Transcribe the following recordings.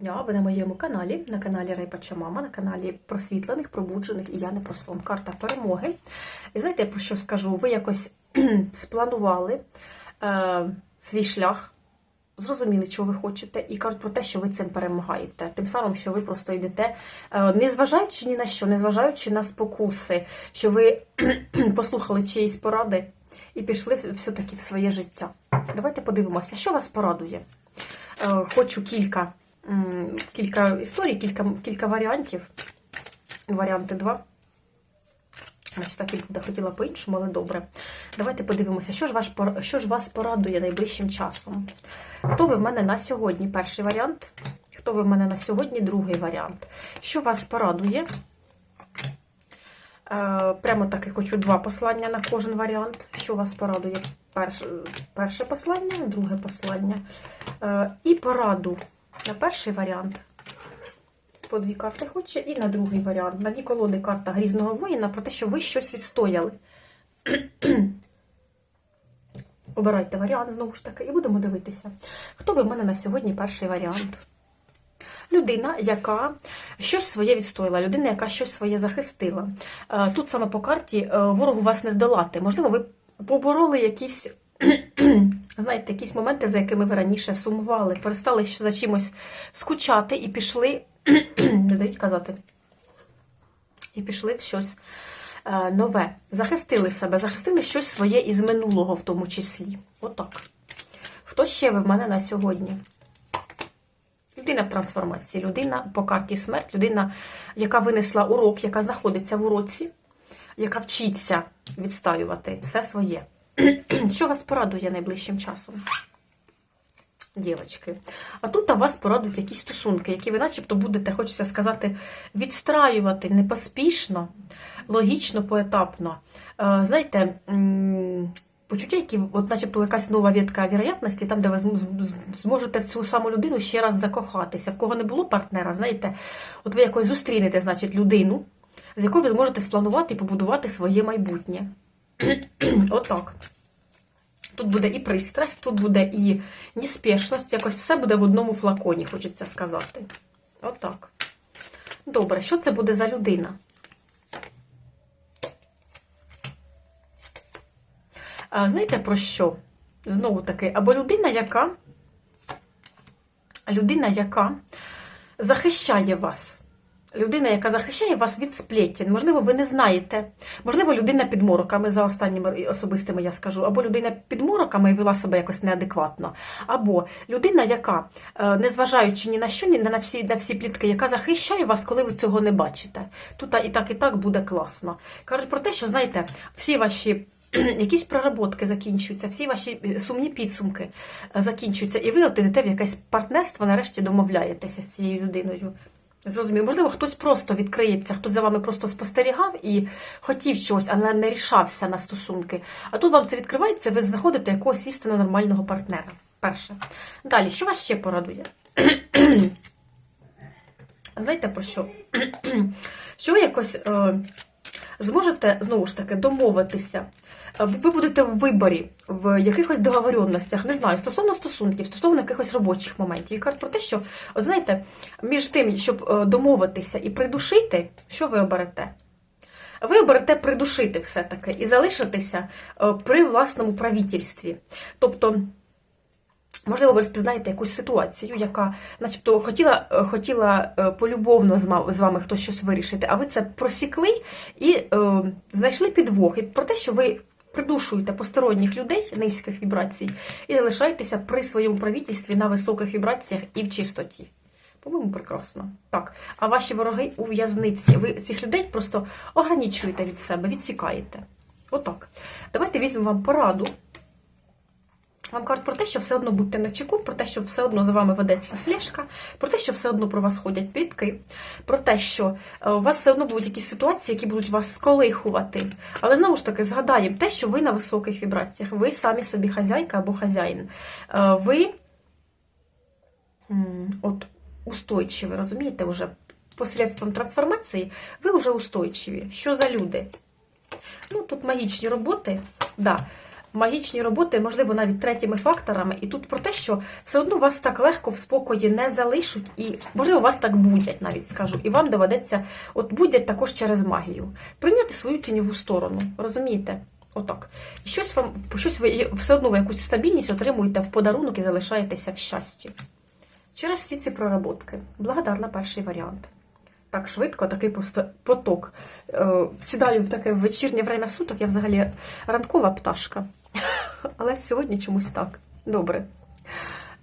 дня, ви на моєму каналі, на каналі Райпача Мама, на каналі просвітлених, пробуджених і я не про сон. Карта перемоги. І знаєте, я про що скажу? Ви якось спланували е, свій шлях, зрозуміли, чого ви хочете, і кажуть про те, що ви цим перемагаєте. Тим самим, що ви просто йдете, е, не зважаючи ні на що, не зважаючи на спокуси, що ви послухали чиїсь поради і пішли все-таки в своє життя. Давайте подивимося, що вас порадує. Е, Хочу кілька кілька історій, кілька, кілька варіантів. Варіанти два. Значить, так я хотіла по-іншому, але добре. Давайте подивимося, що ж, ваш, що ж вас порадує найближчим часом. Хто ви в мене на сьогодні? Перший варіант. Хто ви в мене на сьогодні? Другий варіант. Що вас порадує? Е, прямо таки хочу два послання на кожен варіант. Що вас порадує? Перше, перше послання, друге послання. Е, і пораду на перший варіант. По дві карти хоче, і на другий варіант. На дві колоди карта грізного воїна про те, що ви щось відстояли. Обирайте варіант знову ж таки, і будемо дивитися. Хто ви в мене на сьогодні перший варіант? Людина, яка щось своє відстояла, людина, яка щось своє захистила. Е, Тут саме по карті е, ворогу вас не здолати. Можливо, ви побороли якісь, знаєте, якісь моменти, за якими ви раніше сумували, перестали за чимось скучати і пішли, не дають казати, і пішли в щось е, нове. Захистили себе, захистили щось своє із минулого, в тому числі. Отак. Хто ще ви в мене на сьогодні? Людина в трансформації, людина по карті смерть, людина, яка винесла урок, яка знаходиться в уроці, яка вчиться відстаювати все своє. Що вас порадує найближчим часом? Дівочки. А тут вас порадують якісь стосунки, які ви начебто будете, хочеться сказати, відстраювати не поспішно, логічно, поетапно. Е, Знаєте, почуття, які, от начебто якась нова ветка вірогятності, там, де ви зможете в цю саму людину ще раз закохатися. В кого не було партнера, знаєте, от ви якось зустрінете, значить, людину, з якою ви зможете спланувати і побудувати своє майбутнє. Отак. Тут буде і пристрасть, тут буде і неспішність, якось все буде в одному флаконі, хочеться сказати. Отак. Добре, що це буде за людина? А, знаєте про що? Знову таки, або людина, яка людина, яка захищає вас. Людина, яка захищає вас від сплетін. Можливо, ви не знаєте. Можливо, людина під мороками, за останніми особистими я скажу, або людина під мороками і вела себе якось неадекватно. Або людина, яка, е, незважаючи ні на що, ні на всі, на всі плітки, яка захищає вас, коли ви цього не бачите. Тут і так, і так буде класно. Кажуть про те, що, знаєте, всі ваші. Якісь проработки закінчуються, всі ваші е, сумні підсумки е, закінчуються, і ви от в якесь партнерство, нарешті домовляєтеся з цією людиною. Зрозуміло, можливо, хтось просто відкриється, хтось за вами просто спостерігав і хотів чогось, але не рішався на стосунки. А тут вам це відкривається, ви знаходите якогось істинно нормального партнера. Перше. Далі, що вас ще порадує? Знаєте про що? що ви якось е, зможете знову ж таки домовитися. Е, Ви будете в виборі, в якихось договоренностях, не знаю, стосовно стосунків, стосовно якихось робочих моментів. І кажуть про те, що, от знаєте, між тим, щоб е, домовитися і придушити, що ви оберете? Ви оберете придушити все-таки і залишитися е, при власному правительстві. Тобто, Можливо, ви розпізнаєте якусь ситуацію, яка, начебто, хотіла, е, хотіла е, полюбовно з вами хтось щось вирішити, а ви це просікли і е, знайшли підвох. Про те, що ви придушуєте посторонніх людей низьких вібрацій і залишаєтеся при своєму правительстві на високих вібраціях і в чистоті. По-моєму, прекрасно. Так. А ваші вороги у в'язниці. Ви цих людей просто ограничуєте від себе, відсікаєте. Отак. Давайте візьмемо вам пораду. Вам кажуть про те, що все одно будьте на чеку, про те, що все одно за вами ведеться слежка, про те, що все одно про вас ходять плітки, про те, що е, у вас все одно будуть якісь ситуації, які будуть вас сколихувати. Але знову ж таки згадаємо те, що ви на високих вібраціях, ви самі собі хазяйка або хазяїн. Е, Ви от устойчиві, розумієте, вже посредством трансформації, ви вже устойчиві. Що за люди? Ну, тут магічні роботи, да. Магічні роботи, можливо, навіть третіми факторами. І тут про те, що все одно вас так легко в спокої не залишать, і, можливо, вас так будять, навіть скажу. І вам доведеться, от будять також через магію. Прийняти свою тіньову сторону. Розумієте? Отак. І щось вам, щось ви все одно ви якусь стабільність отримуєте в подарунок і залишаєтеся в щасті. Через всі ці проработки. Благодарна перший варіант. Так швидко, такий просто поток. Е, Сідаю в таке вечірнє время суток, я взагалі ранкова пташка. Але сьогодні чомусь так. Добре.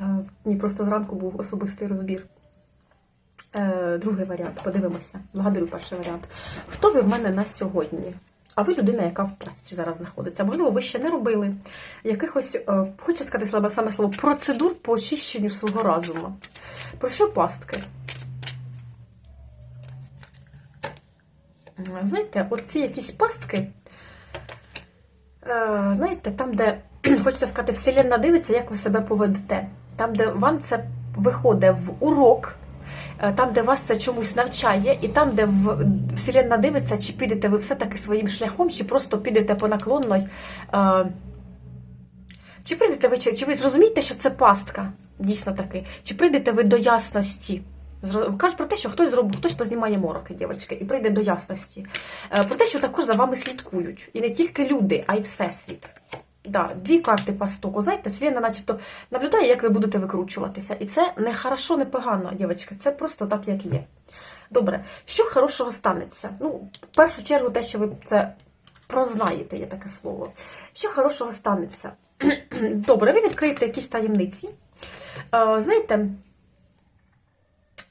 Е, Ні, просто зранку був особистий розбір. Е, Другий варіант, подивимося. Благодарю перший варіант. Хто ви в мене на сьогодні? А ви людина, яка в пастці зараз знаходиться. Можливо, ви ще не робили якихось, е, хочу сказати саме слово, процедур по очищенню свого розуму. Про що пастки? Знаєте, от ці якісь пастки, знаєте, там, де, хочеться сказати, Вселенна дивиться, як ви себе поведете. Там, де вам це виходить в урок, е, там, де вас це чомусь навчає, і там, де Вселенна дивиться, чи підете ви все-таки своїм шляхом, чи просто підете по наклонної. е, Чи прийдете ви, чи ви зрозумієте, що це пастка? Дійсно таки. Чи прийдете ви до ясності? Кажуть про те, що хтось зробить, хтось познімає мороки, дівчатки, і прийде до ясності. Е, Про те, що також за вами слідкують. І не тільки люди, а й всесвіт. Да, дві карти пастоку. Знаєте, Вселенна начебто наблюдає, як ви будете викручуватися. І це не хорошо, не погано, дівчатки. Це просто так, як є. Добре, що хорошого станеться? Ну, в першу чергу, те, що ви це прознаєте, є таке слово. Що хорошого станеться? Добре, ви відкриєте якісь таємниці. Е, Знаєте,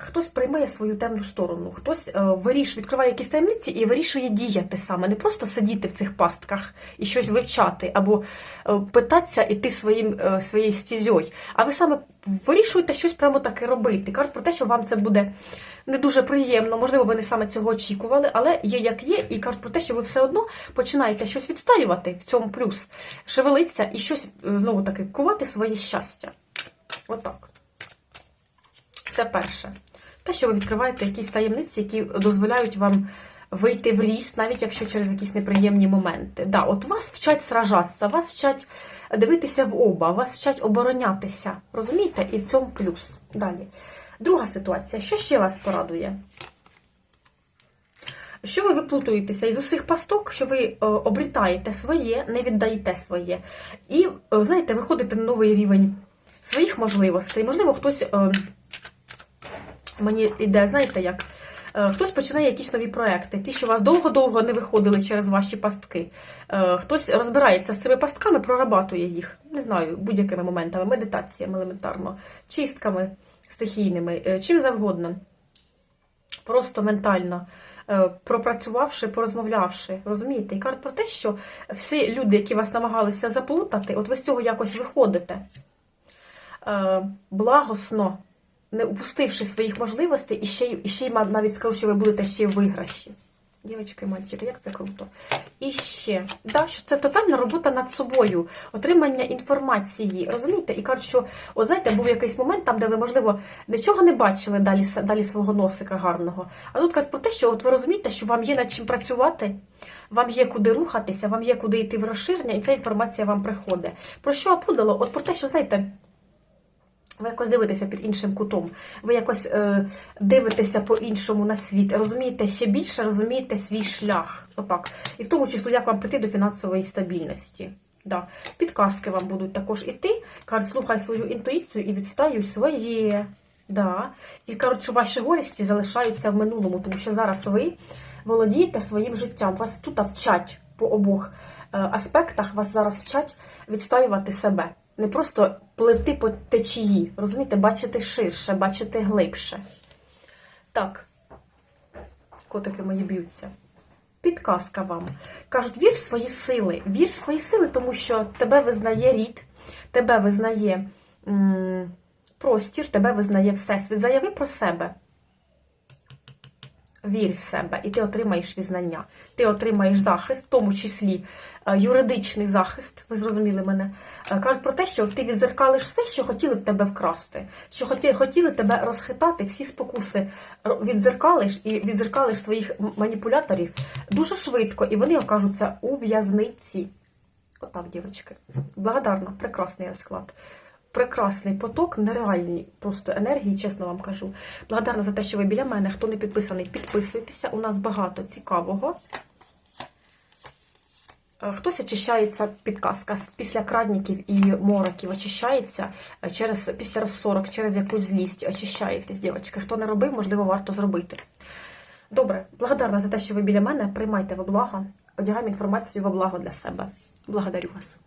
хтось приймає свою темну сторону, хтось е, вирішує, відкриває якісь таємниці і вирішує діяти саме, не просто сидіти в цих пастках і щось вивчати, або е, питатися іти своїм, е, своєю стізьою, а ви саме вирішуєте щось прямо таке робити. Кажуть про те, що вам це буде не дуже приємно, можливо, ви не саме цього очікували, але є як є, і кажуть про те, що ви все одно починаєте щось відстаювати в цьому плюс, шевелитися і щось знову таки кувати своє щастя. Отак. Це перше. Те, що ви відкриваєте якісь таємниці, які дозволяють вам вийти в ріст, навіть якщо через якісь неприємні моменти. Да, от вас вчать сражатися, вас вчать дивитися в оба, вас вчать оборонятися. Розумієте? І в цьому плюс. Далі. Друга ситуація. Що ще вас порадує? Що ви виплутуєтеся із усіх пасток, що ви е, обрітаєте своє, не віддаєте своє. І, е, знаєте, виходите на новий рівень своїх можливостей. Можливо, хтось е, мені йде, знаєте як? Е, Хтось починає якісь нові проекти, ті, що у вас довго-довго не виходили через ваші пастки. Е, Хтось розбирається з цими пастками, прорабатує їх, не знаю, будь-якими моментами, медитаціями елементарно, чистками стихійними, е, чим завгодно. Просто ментально пропрацювавши, порозмовлявши, розумієте? І кажуть про те, що всі люди, які вас намагалися заплутати, от ви з цього якось виходите благосно, не упустивши своїх можливостей, і ще, й- і ще й навіть скажу, що ви будете ще виграші. Дівчатки, мальчики, як це круто. І ще, да, що це тотальна робота над собою, отримання інформації. Розумієте? І кажуть, що, от знаєте, був якийсь момент там, де ви, можливо, нічого не бачили далі, далі свого носика гарного. А тут кажуть про те, що от ви розумієте, що вам є над чим працювати, вам є куди рухатися, вам є куди йти в розширення, і ця інформація вам приходить. Про що опудало? От про те, що, знаєте. Ви якось дивитеся під іншим кутом, ви якось е, дивитеся по-іншому на світ, розумієте ще більше, розумієте свій шлях. Отак. І в тому числі, як вам прийти до фінансової стабільності. Да. Підказки вам будуть також іти. Кажуть, слухай свою інтуїцію і відстаюй своє. Да. І кажуть, що ваші горісті залишаються в минулому, тому що зараз ви володієте своїм життям. Вас тут вчать по обох е, аспектах, вас зараз вчать відстоювати себе. Не просто пливти по течії, розумієте, бачити ширше, бачити глибше. Так, котики мої б'ються. Підказка вам. Кажуть, вір в свої сили. Вір в свої сили, тому що тебе визнає рід, тебе визнає м, простір, тебе визнає всесвіт. Заяви про себе. Вір в себе, і ти отримаєш візнання. Ти отримаєш захист, в тому числі е, юридичний захист, ви зрозуміли мене. Е, Кажуть про те, що ти відзеркалиш все, що хотіли в тебе вкрасти, що хоті- хотіли тебе розхитати, всі спокуси відзеркалиш і відзеркалиш своїх маніпуляторів дуже швидко, і вони окажуться у в'язниці. Отак, дівчатки. Благодарна, прекрасний розклад. Прекрасний поток, нереальні просто енергії, чесно вам кажу. Благодарна за те, що ви біля мене. Хто не підписаний, підписуйтеся. У нас багато цікавого. Е, Хтось очищається, підказка, після крадників і мороків очищається е, через, після розсорок, через якусь злість очищаєтесь, дівчатки. Хто не робив, можливо, варто зробити. Добре, благодарна за те, що ви біля мене. Приймайте во благо, одягаємо інформацію во благо для себе. Благодарю вас.